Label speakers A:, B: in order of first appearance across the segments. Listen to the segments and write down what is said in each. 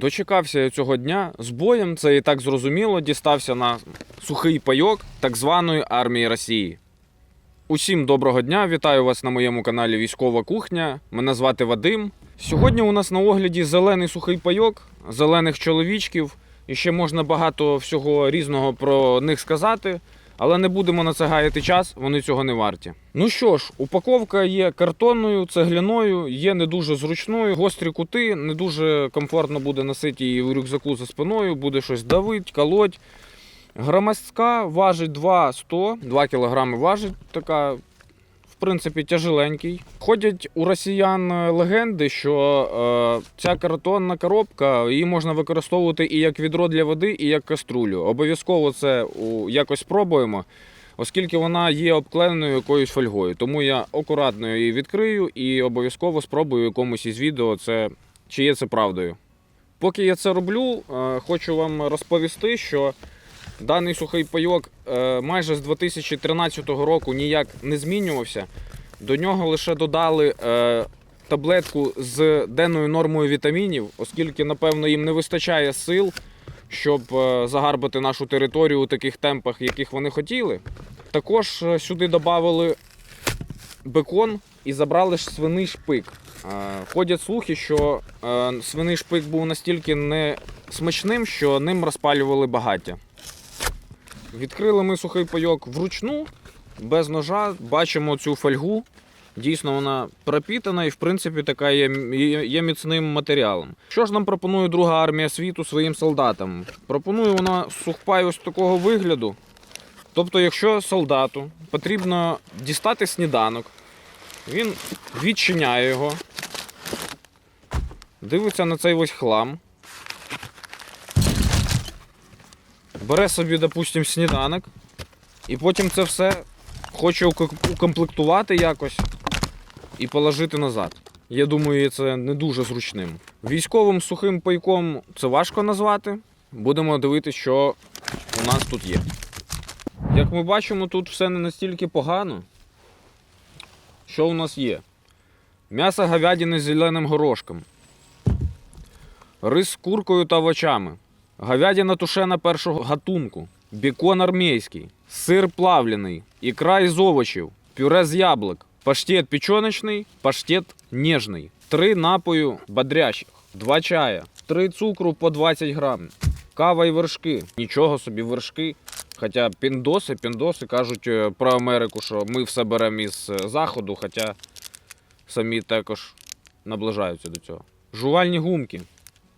A: Дочекався я цього дня з боєм, це і так зрозуміло, дістався на сухий пайок так званої армії Росії. Усім доброго дня! Вітаю вас на моєму каналі Військова Кухня. Мене звати Вадим. Сьогодні у нас на огляді зелений сухий пайок, зелених чоловічків. І ще можна багато всього різного про них сказати, але не будемо на це гаяти час, вони цього не варті. Ну що ж, упаковка є картонною, цегляною, є не дуже зручною, гострі кути, не дуже комфортно буде носити її в рюкзаку за спиною, буде щось давить, колоть. Громадська важить 2,100, 2 кг важить така, принципі, тяжеленький. Ходять у росіян е, легенди, що е, ця картонна коробка її можна використовувати і як відро для води, і як каструлю. Обов'язково це у, якось спробуємо, оскільки вона є обклененою якоюсь фольгою. Тому я акуратно її відкрию і обов'язково спробую в якомусь із відео, це, чи є це правдою. Поки я це роблю, е, хочу вам розповісти, що Даний сухий пайок е, майже з 2013 року ніяк не змінювався. До нього лише додали е, таблетку з денною нормою вітамінів, оскільки, напевно, їм не вистачає сил, щоб е, загарбати нашу територію у таких темпах, яких вони хотіли. Також сюди додали бекон і забрали свиний шпик. Ходять слухи, що свиний шпик був настільки не смачним, що ним розпалювали багаття. Відкрили ми сухий пайок вручну, без ножа. Бачимо цю фольгу. Дійсно, вона пропітана і, в принципі, така є, є, міцним матеріалом. Що ж нам пропонує друга армія світу своїм солдатам? Пропонує вона сухпай ось такого вигляду. Тобто, якщо солдату потрібно дістати сніданок, він відчиняє його, дивиться на цей ось хлам. Бере собі, допустим, сніданок, і потім це все хоче укомплектувати якось і положити назад. Я думаю, це не дуже зручним. Військовим сухим пайком це важко назвати. Будемо дивитися, що у нас тут є. Як ми бачимо, тут все не настільки погано. Що у нас є? М'ясо говядини з зеленим горошком. Рис з куркою та овочами. Говядина тушена першого гатунку, бікон армійський, сир плавлений, ікра із овочів, пюре з яблук, паштет печоночний, паштет ніжний, три напою бодрящих, два чая, три цукру по 20 грам, кава і вершки. Нічого собі вершки. Хоча піндоси, піндоси кажуть е, про Америку, що ми все беремо із е, заходу, хоча самі також наближаються до цього. Жувальні гумки.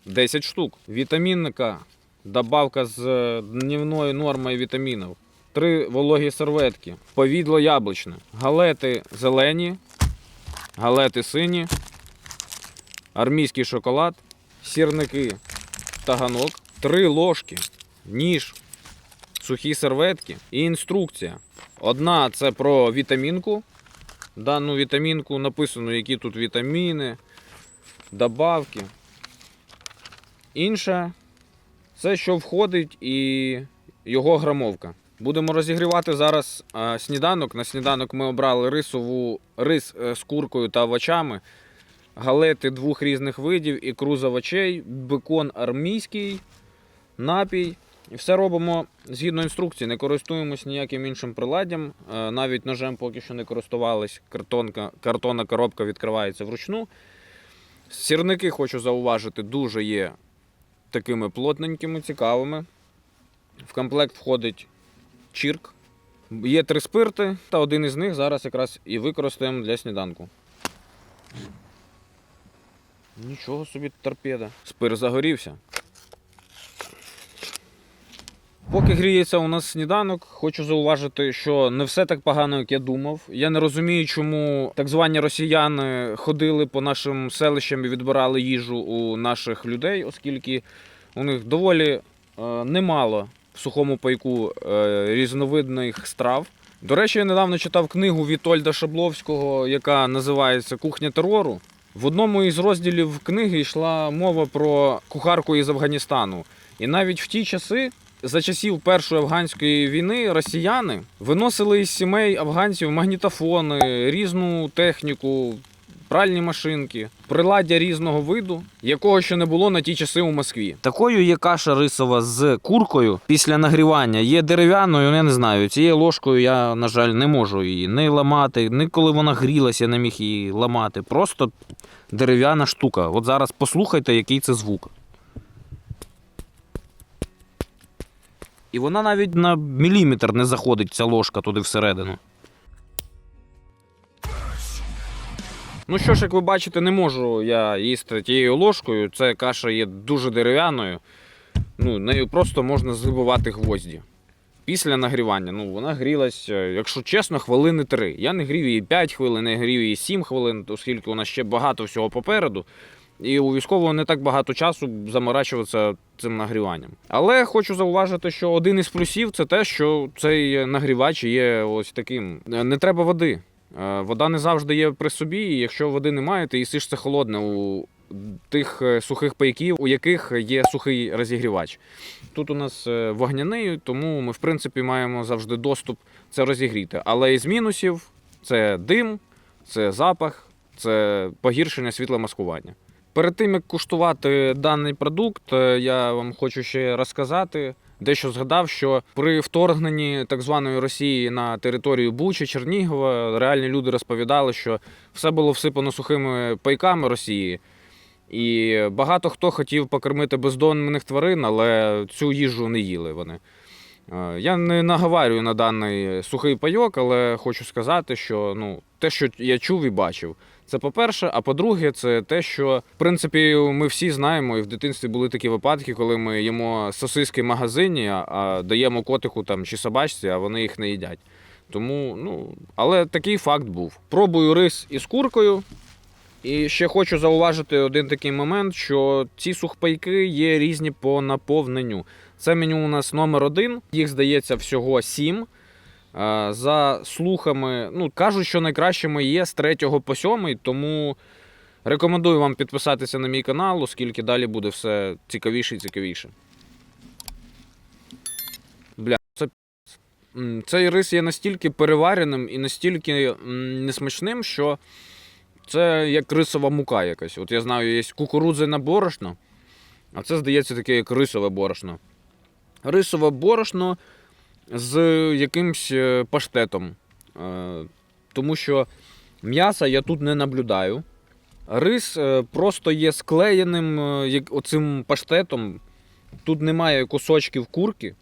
A: 10 штук. Вітамінника. Добавка з е, дневною нормою вітамінів. Три вологі серветки. Повідло яблучне. Галети зелені. Галети сині. Армійський шоколад. Сірники. Таганок. Три ложки. Ніж. Сухі серветки і інструкція. Одна це про вітамінку. Дану вітамінку написано, які тут вітаміни, добавки. Інше це що входить і його грамовка. Будемо розігрівати зараз е, сніданок. На сніданок ми обрали рисову рис е, з куркою та овочами, галети двох різних видів, ікру з овочей, бекон армійський, напій. І все робимо згідно інструкції, не користуємось ніяким іншим приладдям. Е, Навіть ножем поки що не користувались. Картонка, картонна коробка відкривається вручну. Сірники, хочу зауважити, дуже є такими плотненькими, цікавими. В комплект входить чірк. Є три спирти, та один із них зараз якраз і використаємо для сніданку. Нічого собі торпеда. Спир загорівся. Поки гріється у нас сніданок, хочу зауважити, що не все так погано, як я думав. Я не розумію, чому так звані росіяни ходили по нашим селищам і відбирали їжу у наших людей, оскільки у них доволі е, немало в сухому пайку е, різновидних страв. До речі, я недавно читав книгу Вітольда Шабловського, яка називається Кухня терору. В одному із розділів книги йшла мова про кухарку із Афганістану. І навіть в ті часи за часів Першої афганської війни росіяни виносили із сімей афганців магнітофони, різну техніку, пральні машинки, приладдя різного виду, якого ще не було на ті часи у Москві. Такою є каша рисова з куркою після нагрівання. Є дерев'яною, я не знаю. Цією ложкою я, на жаль, не можу її не ламати. Ні коли вона грілася, я не міг її ламати. Просто дерев'яна штука. От зараз послухайте, який це звук. І вона навіть на міліметр не заходить, ця ложка туди всередину. Ну що ж, як ви бачите, не можу я їсти тією ложкою. Ця каша є дуже дерев'яною. Ну, нею просто можна згибувати гвозді. Після нагрівання, ну вона грілась, е, якщо чесно, хвилини 3. Я не грів її 5 хвилин, не грів її 7 хвилин, оскільки у нас ще багато всього попереду. І у військового не так багато часу заморачуватися цим нагріванням. Але хочу зауважити, що один із плюсів це те, що цей нагрівач є ось таким. Е, Не треба води. Е, Вода не завжди є при собі, і якщо води немає, ти їсиш це холодне у тих е, сухих пайків, у яких є сухий розігрівач. Тут у нас вогняний, тому ми в принципі маємо завжди доступ це розігріти. Але із мінусів це дим, це запах, це погіршення світломаскування. Перед тим як куштувати даний продукт, е, я вам хочу ще розказати. Дещо згадав, що при вторгненні так званої Росії на територію Бучі, Чернігова, реальні люди розповідали, що все було всипано сухими пайками Росії. І багато хто хотів покормити бездомних тварин, але цю їжу не їли вони. Е, Я не наговарюю на даний сухий пайок, але хочу сказати, що ну, те, що я чув і бачив, це по-перше. А по-друге, це те, що в принципі ми всі знаємо, і в дитинстві були такі випадки, коли ми їмо сосиски в магазині, а- даємо котику там чи собачці, а вони їх не їдять. Тому, ну, але такий факт був. Пробую рис із куркою. І ще хочу зауважити один такий момент, що ці сухпайки є різні по наповненню. Це меню у нас номер один, їх здається всього сім. За слухами, ну кажуть, що найкращими є з 3 по 7, тому рекомендую вам підписатися на мій канал, оскільки далі буде все цікавіше і цікавіше. Бля, це Цей рис є настільки перевареним і настільки несмачним, що це як рисова мука якась. От я знаю, є кукурудзяне борошно, а це, здається, таке як рисове борошно. Рисове борошно з якимсь е, паштетом. Е, Тому що м'яса я тут не наблюдаю. Рис е, просто є склеєним оцим паштетом. Тут немає кусочків курки.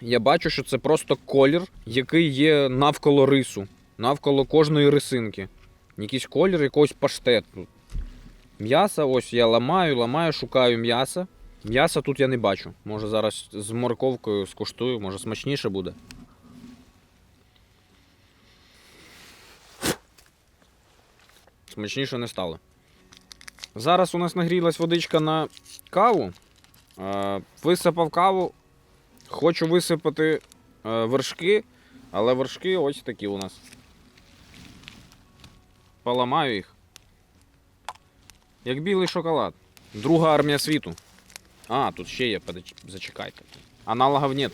A: Я бачу, що це просто колір, який є навколо рису, навколо кожної рисинки. Якийсь колір якогось паштету. М'яса, ось я ламаю, ламаю, шукаю м'яса. М'яса тут я не бачу. Може зараз з морковкою скуштую, може смачніше буде. Смачніше не стало. Зараз у нас нагрілась водичка на каву. Е, Висипав каву. Хочу висипати е, вершки, але вершки ось такі у нас. Поламаю їх. Як білий шоколад. Друга армія світу. А, тут ще є, подоч- зачекайте. Аналогів нет.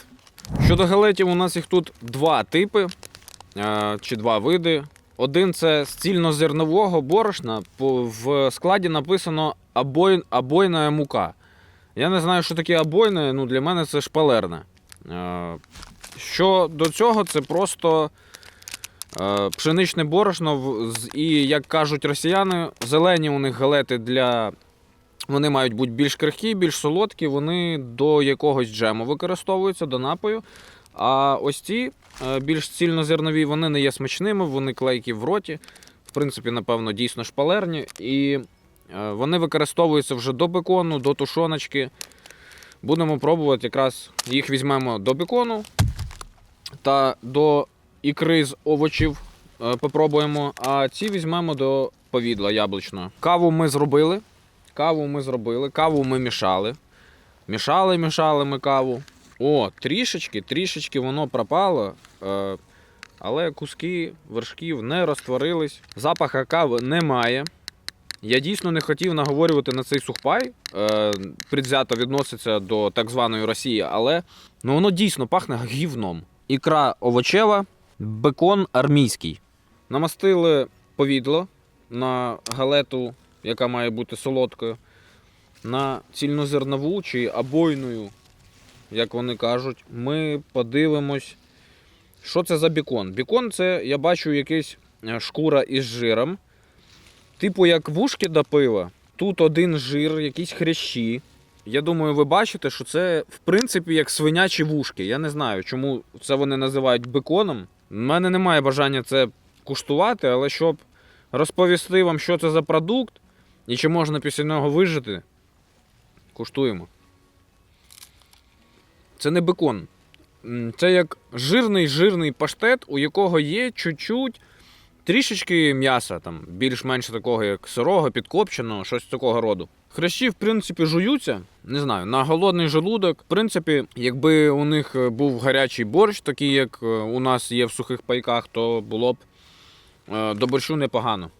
A: Щодо галетів, у нас їх тут два типи е, чи два види. Один це з цільнозернового борошна. В складі написано обой, обойна мука. Я не знаю, що таке обойне, ну для мене це шпалерне. Що до цього, це просто е, пшеничне борошно, і, як кажуть росіяни, зелені у них галети для. Вони мають бути більш крихкі, більш солодкі, вони до якогось джему використовуються, до напою. А ось ці е, більш цільнозернові, вони не є смачними, вони клейкі в роті. В принципі, напевно, дійсно шпалерні. І е, вони використовуються вже до бекону, до тушоночки. Будемо пробувати, якраз їх візьмемо до бекону та до ікри з овочів е, попробуємо. А ці візьмемо до повідла яблучного. Каву ми зробили. Каву ми зробили, каву ми мішали. Мішали, мішали ми каву. О, трішечки, трішечки воно пропало. Е, але куски вершків не розтворились. Запаха кави немає. Я дійсно не хотів наговорювати на цей сухпай. Е, предвзято відноситься до так званої Росії, але ну, воно дійсно пахне гівном. Ікра овочева, бекон армійський. Намастили повідло на галету, яка має бути солодкою, на цільнозернову чи абойною, як вони кажуть, ми подивимось, що це за бікон. Бікон це, я бачу, якась е, шкура із жиром. Типу, як вушки до пива. Тут один жир, якісь хрящі. Я думаю, ви бачите, що це в принципі як свинячі вушки. Я не знаю, чому це вони називають беконом. У мене немає бажання це куштувати, але щоб розповісти вам, що це за продукт і чи можна після нього вижити, куштуємо. Це не бекон. Це як жирний жирний паштет, у якого є чуть-чуть трішечки м'яса, там, більш-менш такого, як сирого, підкопченого, щось такого роду. Хрящі, в принципі, жуються. Не знаю, на голодний желудок. В принципі, якби у них е, був гарячий борщ, такий, як е, у нас є в сухих пайках, то було б е, до борщу непогано.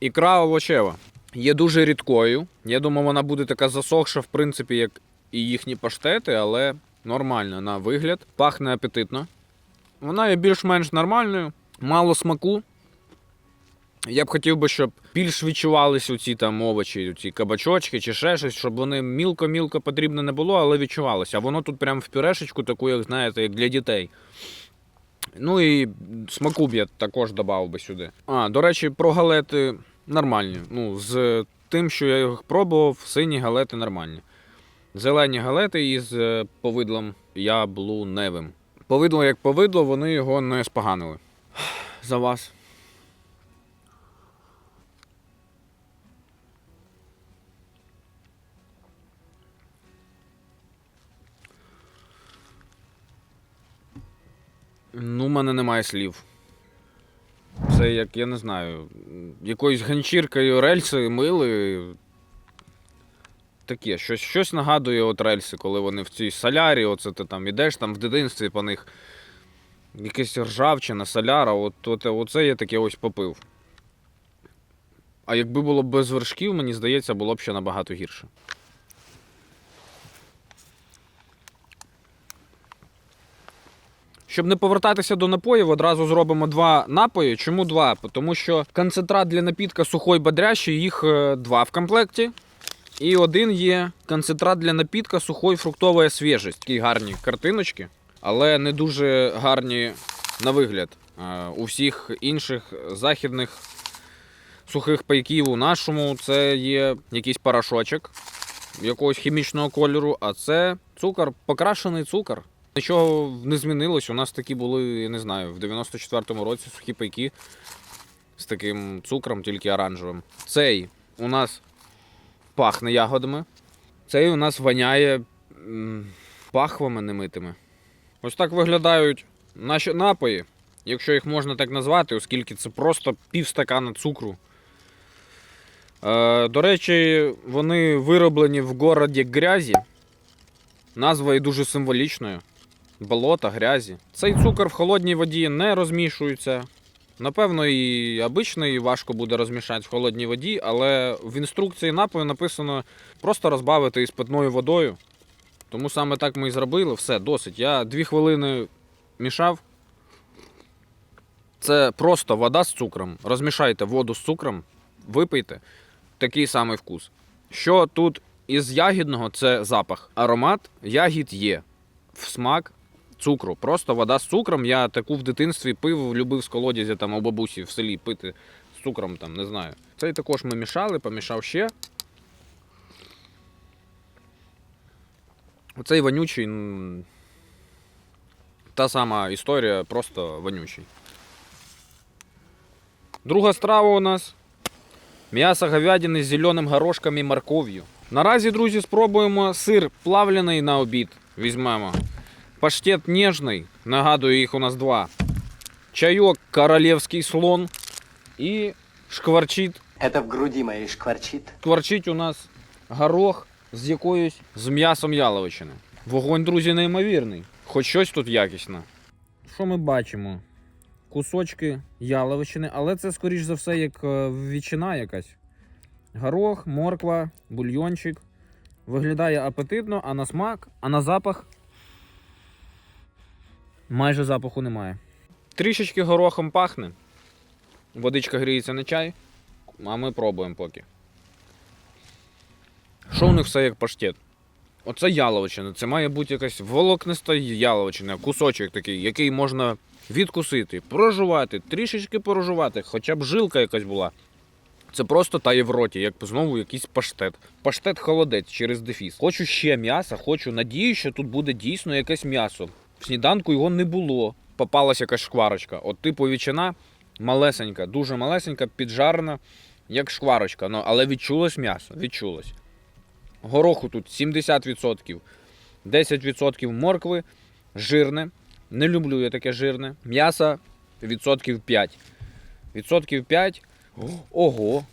A: Ікра овочева є дуже рідкою. Я думаю, вона буде така засохша, в принципі, як і їхні паштети, але нормально на вигляд. Пахне апетитно. Вона є більш-менш нормальною, мало смаку. Я б хотів би, щоб більш відчувалися ці там овочі, ці кабачочки чи ще щось, щоб вони мілко-мілко потрібно не було, але відчувалося. А воно тут прям в пюрешечку, таку, як знаєте, як для дітей. Ну і смаку б я також додав би сюди. А, до речі, про галети нормальні. Ну, з тим, що я їх пробував, сині галети нормальні. Зелені галети із е, повидлом яблуневим. Повидло як повидло, вони його не споганили. За вас. Ну, в мене немає слів. Це як, я не знаю, якоюсь ганчіркою рельси мили. Таке, щось, щось нагадує от рельси, коли вони в цій солярі, оце ти там ідеш там в дитинстві по них. Якась ржавчина, соляра, от, от, оце я таке ось попив. А якби було б без вершків, мені здається, було б ще набагато гірше. Щоб не повертатися до напоїв, одразу зробимо два напої. Чому два? Тому що концентрат для напітка сухой бодрящий, їх е, два в комплекті. І один є концентрат для напітка сухой фруктова свіжість. Такі гарні картиночки, але не дуже гарні на вигляд. Е, У всіх інших західних сухих пайків у нашому це є якийсь порошочок якогось хімічного кольору, а це цукор, покрашений цукор. Нічого не змінилось. У нас такі були, я не знаю, в 94-му році сухі пайки з таким цукром, тільки оранжевим. Цей у нас пахне ягодами. Цей у нас воняє пахвами немитими. Ось так виглядають наші напої, якщо їх можна так назвати, оскільки це просто півстакана цукру. Е, до речі, вони вироблені в городі Грязі. Назва є дуже символічною. Болота, грязі. Цей цукор в холодній воді не розмішується. Напевно, і обичний важко буде розмішати в холодній воді, але в інструкції напою написано просто розбавити із питною водою. Тому саме так ми і зробили. Все, досить. Я дві хвилини мішав. Це просто вода з цукром. Розмішайте воду з цукром, випийте. Такий самий вкус. Що тут із ягідного це запах. Аромат ягід є. В смак цукру. Просто вода з цукром. Я таку в дитинстві пив, любив з колодязя там у бабусі в селі пити з цукром, там, не знаю. Цей також ми мішали, помішав ще. Оцей вонючий. Та сама історія, просто вонючий. Друга страва у нас М'ясо говядини з зеленим горошком і морков'ю. Наразі, друзі, спробуємо сир плавлений на обід. Візьмемо. Паштет ніжний. Нагадую, їх у нас два. Чайок королівський слон. І шкварчить.
B: Это в груди моей шкварчит.
A: Шкварчить у нас горох з якоюсь з м'ясом яловичини. Вогонь, друзі, неймовірний. Хоч щось тут якісне. Що ми бачимо? Кусочки яловичини, але це, скоріш за все, як е, ветчина якась. Горох, морква, бульйончик. Виглядає апетитно, а на смак, а на запах. Майже запаху немає. Трішечки горохом пахне. Водичка гріється на чай. а ми пробуємо поки. Що у них все як паштет? Оце яловичина. Це має бути якась волокниста яловичина, кусочок такий, який можна відкусити, прожувати, трішечки прожувати, хоча б жилка якась була. Це просто тає в роті, як знову якийсь паштет. Паштет холодець через дефіс. Хочу ще м'яса, хочу, надію, що тут буде дійсно якесь м'ясо. В сніданку його не було. Попалась якась шкварочка. От типу ветчина малесенька, дуже малесенька, піджарена, як шкварочка. Ну, але відчулось м'ясо, відчулось. Гороху тут 70%, 10% моркви, жирне. Не люблю я таке жирне. М'яса відсотків 5. Відсотків 5. Ого.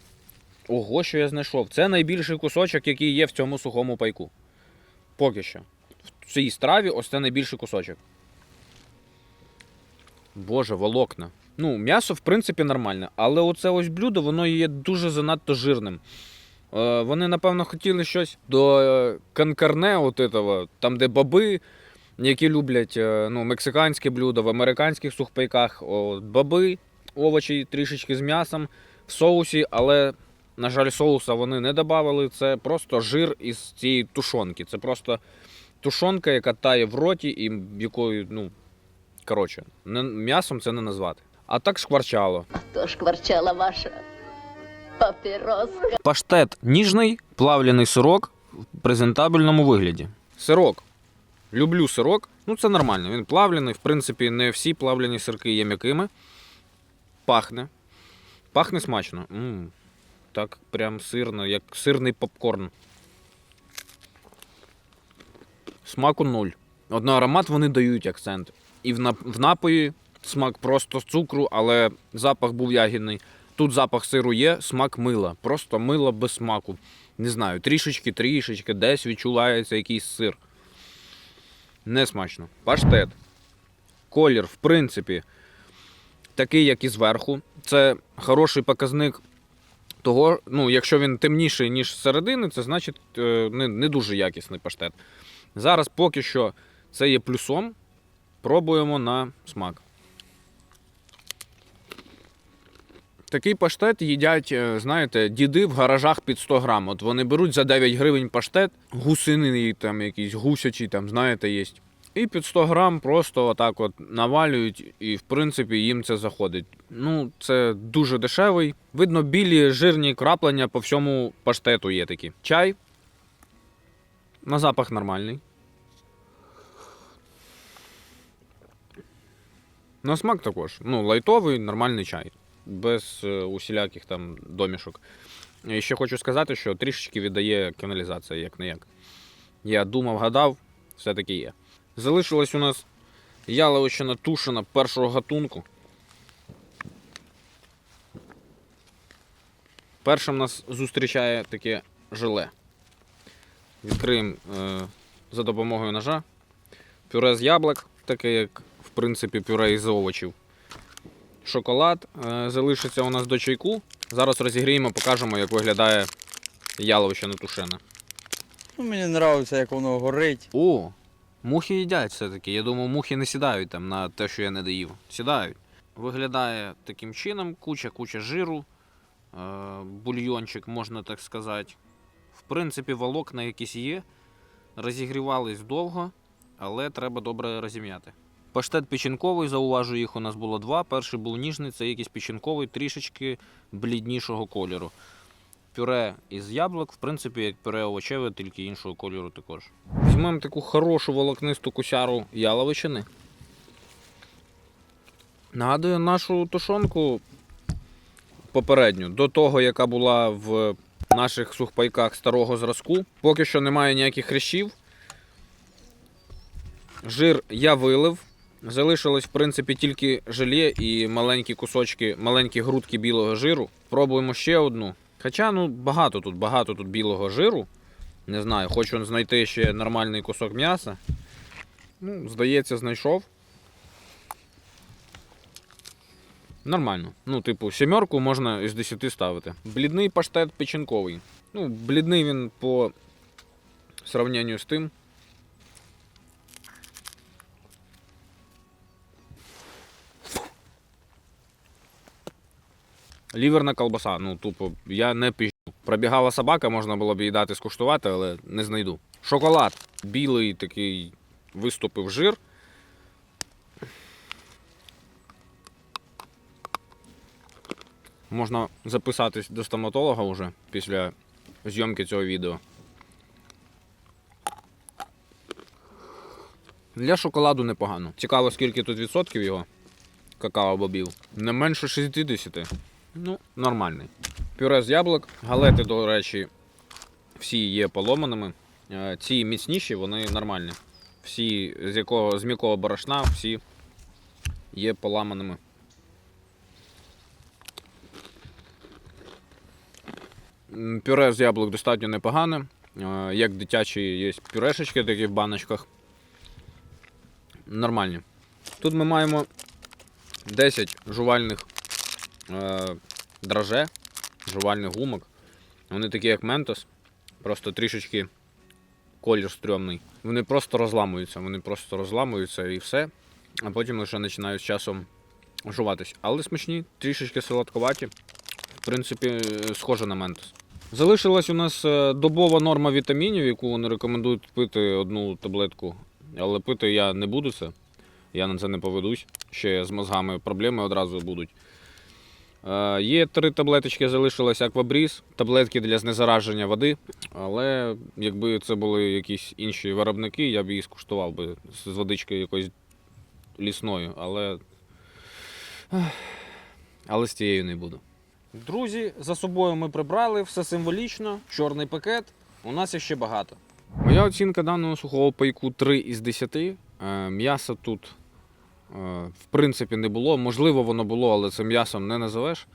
A: Ого, що я знайшов. Це найбільший кусочок, який є в цьому сухому пайку. Поки що. В цій страві ось це найбільший кусочок. Боже, волокна. Ну, м'ясо, в принципі, нормальне, але оце ось блюдо, воно є дуже занадто жирним. Е, вони, напевно, хотіли щось до е, канкарне, от этого, там, де баби, які люблять е, ну, мексиканське блюдо в американських сухпайках. От, баби, овочі трішечки з м'ясом в соусі, але, на жаль, соуса вони не додавали. Це просто жир із цієї тушонки. Це просто тушонка, яка тає в роті і якою, ну, коротше, не, м'ясом це не назвати. А так шкварчало.
C: А то шкварчала ваша папіроска.
A: Паштет ніжний, плавлений сирок в презентабельному вигляді. Сирок. Люблю сирок. Ну, це нормально. Він плавлений. В принципі, не всі плавлені сирки є м'якими. Пахне. Пахне смачно. м Так, прям сирно, як сирний попкорн. Смаку нуль. Одно аромат вони дають акцент. І в, нап- в напої смак просто цукру, але запах був ягідний. Тут запах сиру є, смак мила. Просто мило без смаку. Не знаю, трішечки, трішечки, десь відчувається якийсь сир. Не смачно. Паштет. Колір, в принципі, такий, як і зверху. Це хороший показник того, ну, якщо він темніший, ніж з середини, це значить е, не дуже якісний паштет. Зараз поки що це є плюсом. Пробуємо на смак. Такий паштет їдять, е, знаєте, діди в гаражах під 100 грам. От вони беруть за 9 гривень паштет, гусини там якісь гусячі, там, знаєте, є. І під 100 грам просто отак от навалюють, і в принципі їм це заходить. Ну, це дуже дешевий. Видно, білі жирні краплення по всьому паштету є такі. Чай. На запах нормальний. На смак також. Ну, лайтовий, нормальний чай. Без е, усіляких там домішок. І ще хочу сказати, що трішечки віддає каналізація, як не як. Я думав, гадав, все-таки є. Залишилась у нас яловичина тушена першого гатунку. Першим нас зустрічає таке желе. Відкриємо е, за допомогою ножа. Пюре з яблук, таке як, в принципі, пюре із овочів. Шоколад е, залишиться у нас до чайку. Зараз розігріємо, покажемо, як виглядає яловичина тушена.
D: Ну, мені подобається, як воно горить.
A: О, мухи їдять все-таки. Я думав, мухи не сідають там на те, що я не доїв. Сідають. Виглядає таким чином, куча-куча жиру, е, бульйончик, можна так сказати. Принципі, волокна якісь є. Розігрівались довго, але треба добре розім'яти. Паштет печінковий, зауважу, їх у нас було два. Перший був ніжний, це якийсь печінковий, трішечки бліднішого кольору. Пюре із яблук, в принципі, як пюре овочеве, тільки іншого кольору також. Візьмемо таку хорошу волокнисту кусяру яловичини. Нагадую нашу тушонку попередню, до того, яка була в наших сухпайках старого зразку. Поки що немає ніяких хрящів. Жир я вилив. Залишилось, в принципі, тільки желе і маленькі кусочки, маленькі грудки білого жиру. Пробуємо ще одну. Хоча, ну, багато тут, багато тут білого жиру. Не знаю, хочу знайти ще нормальний кусок м'яса. Ну, здається, знайшов. Нормально. Ну, типу, сімерку можна із 10 ставити. Блідний паштет печінковий. Ну, блідний він по сравненню з тим. Ліверна колбаса. Ну, тупо, я не піжу. Пробігала собака, можна було б їй дати скуштувати, але не знайду. Шоколад. Білий такий виступив жир. Можна записатись до стоматолога вже після зйомки цього відео. Для шоколаду непогано. Цікаво, скільки тут відсотків його какао-бобів. Не менше 60. Ну, нормальний. Пюре з яблук. Галети, до речі, всі є поломаними. Е, Ці міцніші, вони нормальні. Всі з якого з м'якого борошна, всі є поламаними. Пюре з яблук достатньо непогане. Е, Як дитячі є пюрешечки такі в баночках. Нормальні. Тут ми маємо 10 жувальних е, драже, жувальних гумок. Вони такі, як ментос, просто трішечки колір стрьомний. Вони просто розламуються, вони просто розламуються і все. А потім лише починають з часом жуватись. Але смачні, трішечки солодковаті. В принципі, е, схоже на ментос. Залишилась у нас е, добова норма вітамінів, яку вони рекомендують пити одну таблетку. Але пити я не буду це. Я на це не поведусь. Ще з мозгами проблеми одразу будуть. Е, Є три таблеточки, залишилось аквабріз, таблетки для знезараження води. Але якби це були якісь інші виробники, я б її скуштував би з водичкою якоюсь лісною, але. Але з тією не буду. Друзі, за собою ми прибрали, все символічно, чорний пакет. У нас є ще багато. Моя оцінка даного сухого пайку 3 із 10. Е, М'яса тут, е, в принципі, не було. Можливо, воно було, але це м'ясом не називеш.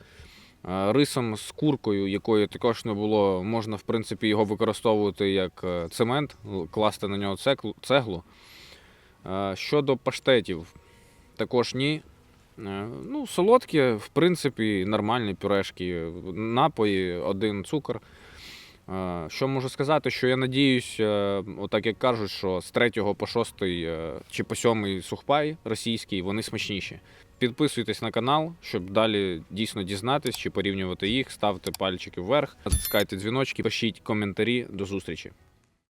A: Е, Рисом з куркою, якої також не було, можна, в принципі, його використовувати як цемент, класти на нього цеглу. Щодо паштетів, також ні. Е, Ну, солодкі, в принципі, нормальні пюрешки, напої, один цукор. Е, Що можу сказати, що я надіюсь, е, отак як кажуть, що з 3 по 6 е, чи по 7 сухпай російський, вони смачніші. Підписуйтесь на канал, щоб далі дійсно дізнатись чи порівнювати їх, ставте пальчики вверх, натискайте дзвіночки, пишіть коментарі. До зустрічі.